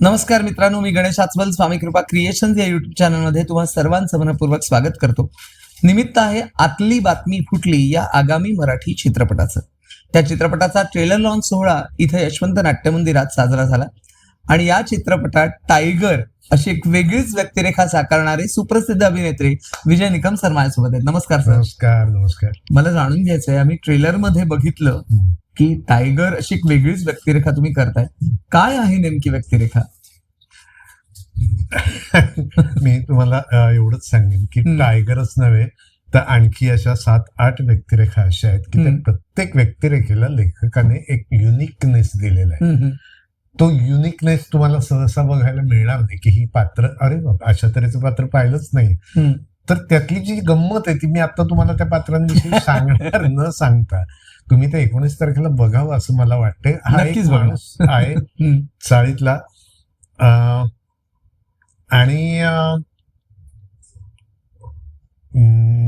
नमस्कार मित्रांनो मी गणेश आचवल स्वामी कृपा क्रिएशन या युट्यूब चॅनलमध्ये तुम्हा सर्वांचं मनपूर्वक स्वागत करतो. निमित्त आहे आतली बातमी फुटली या आगामी मराठी चित्रपटाचं. त्या चित्रपटाचा ट्रेलर लॉन्च सोहळा इथं यशवंत नाट्य मंदिरात साजरा झाला. आणि या चित्रपटात टायगर अशी एक वेगळीच व्यक्तिरेखा साकारणारे सुप्रसिद्ध अभिनेत्री विजय निकम सर माझ्यासोबत आहेत. नमस्कार सर नमस्कार नमस्कार. मला जाणून घ्यायचंय आम्ही ट्रेलरमध्ये बघितलं. की टायगर अशी एक वेगळीच व्यक्तिरेखा तुम्ही करताय काय आहे नेमकी व्यक्तिरेखा मी तुम्हाला एवढंच सांगेन की. टायगरच नव्हे तर आणखी अशा सात आठ व्यक्तिरेखा अशा आहेत की त्या. प्रत्येक व्यक्तिरेखेला लेखकाने एक युनिकनेस दिलेला आहे. तो युनिकनेस तुम्हाला सहसा बघायला मिळणार नाही की ही पात्र अरे बाबा अशा तऱ्हेचं पात्र पाहिलंच नाही. तर त्यातली जी गंमत आहे ती मी आता तुम्हाला त्या पात्रांविषयी सांगणार न सांगता तुम्ही ते एकोणीस तारखेला बघावं असं मला वाटतंय हा एक नक्कीच बघा. माणूस आहे. चाळीतला अं, आणि अं, हम्म,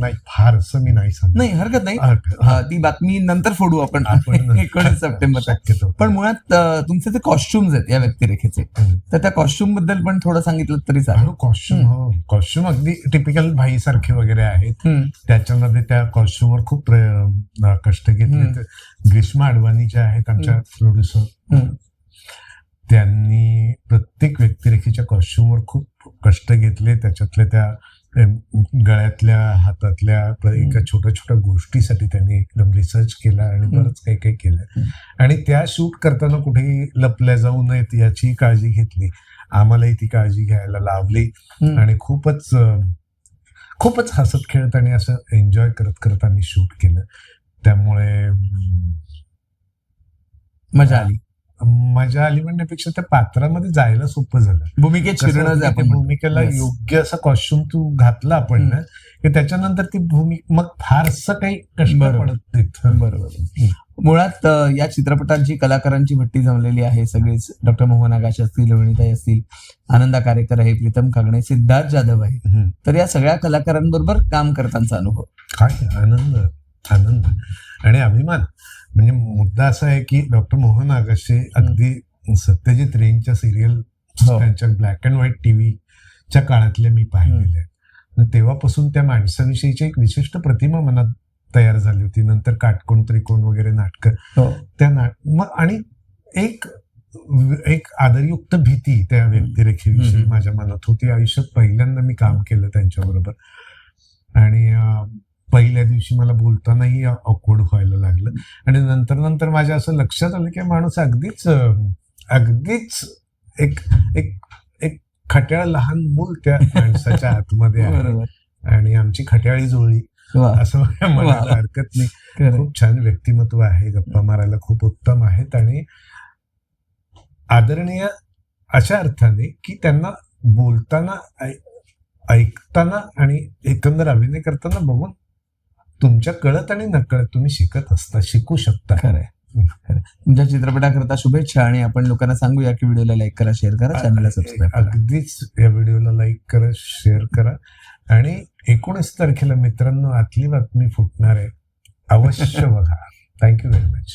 नाही फार असं मी नाही सांगणार. नाही हरकत नाही. हा, ती बातमी नंतर फोडू आपण. एकोणीस सप्टेंबर पण मुळात तुमचे जे कॉस्ट्युम्स आहेत या व्यक्तिरेखेचे. तर त्या कॉस्ट्युमबद्दल पण थोडं सांगितलं तरी चालेल. कॉस्ट्युम हो. कॉस्ट्युम अगदी टिपिकल भाई सारखे वगैरे आहेत. त्याच्यामध्ये त्या कॉस्ट्युमवर खूप कष्ट घेतले ग्रीष्मा अडवाणी ज्या आहेत आमच्या प्रोड्युसर. त्यांनी प्रत्येक व्यक्तिरेखेच्या कॉस्ट्युमवर खूप कष्ट घेतले. त्याच्यातल्या त्या गळ्यातल्या हातातल्या एका छोट्या छोट्या गोष्टीसाठी त्यांनी एकदम रिसर्च केला आणि. बरंच काही काही केलं. आणि त्या शूट करताना कुठेही लपल्या जाऊ नयेत याची काळजी घेतली. आम्हालाही ती काळजी घ्यायला लावली. आणि खूपच खूपच हसत खेळत आणि असं एन्जॉय करत करत आम्ही शूट केलं. त्यामुळे मजा आली. मजा आली म्हणण्यापेक्षा त्या पात्रामध्ये जायला सोपं झालं. भूमिकेत शिरणं जे आपण. भूमिकेला Yes. योग्य असा कॉस्ट्युम तू घातला आपण ना की त्याच्यानंतर ती भूमी मग फारसं काही कष्ट बरोबर. पडत बरोबर. मुळात या चित्रपटांची कलाकारांची भट्टी जमलेली आहे. सगळेच डॉक्टर मोहन आकाश असतील रोहिणीताई असतील आनंदा कारेकर आहे प्रीतम कागणे सिद्धार्थ जाधव आहे. तर या सगळ्या कलाकारांबरोबर काम करताना अनुभव. काय आनंद आनंद. आणि अभिमान. म्हणजे मुद्दा असा आहे की डॉक्टर मोहन आगाशे अगदी सत्यजित रेंजच्या सिरियल हो. त्यांच्या ब्लॅक अँड व्हाईट टीव्हीच्या काळातले मी पाहिलेले आहेत. तेव्हापासून त्या माणसाविषयीची एक विशिष्ट प्रतिमा मनात तयार झाली होती. नंतर काटकोण त्रिकोण वगैरे नाटकं. हो. त्या नाट मग आणि एक एक आदरयुक्त भीती त्या व्यक्तिरेखेविषयी. माझ्या मनात होती. आयुष्यात पहिल्यांदा मी काम केलं त्यांच्याबरोबर. आणि पहिल्या दिवशी मला बोलतानाही ऑकवर्ड व्हायला लागलं. आणि नंतर नंतर माझ्या असं लक्षात आलं की माणूस अगदीच अगदीच एक एक एक खट्याळ लहान मूल त्या माणसाच्या आतमध्ये आहे. आणि आमची खट्याळी जुळली. असं म्हणायला वा. हरकत नाही. खूप छान व्यक्तिमत्व आहे. गप्पा मारायला खूप उत्तम आहेत. आणि आदरणीय अशा अर्थाने की त्यांना बोलताना ऐकताना आणि एकंदर अभिनय करताना बघून तुमच्या कळत आणि नकळत तुम्ही शिकत असता शिकू शकता. खरंय. तुमच्या चित्रपटाकरता शुभेच्छा आणि आपण लोकांना सांगूया की व्हिडिओला लाईक करा शेअर करा चॅनलला सबस्क्राईब करा. अगदीच या व्हिडिओला लाईक करा शेअर करा. आणि एकोणीस तारखेला मित्रांनो आतली बातमी फुटणार आहे. अवश्य बघा. Thank you very much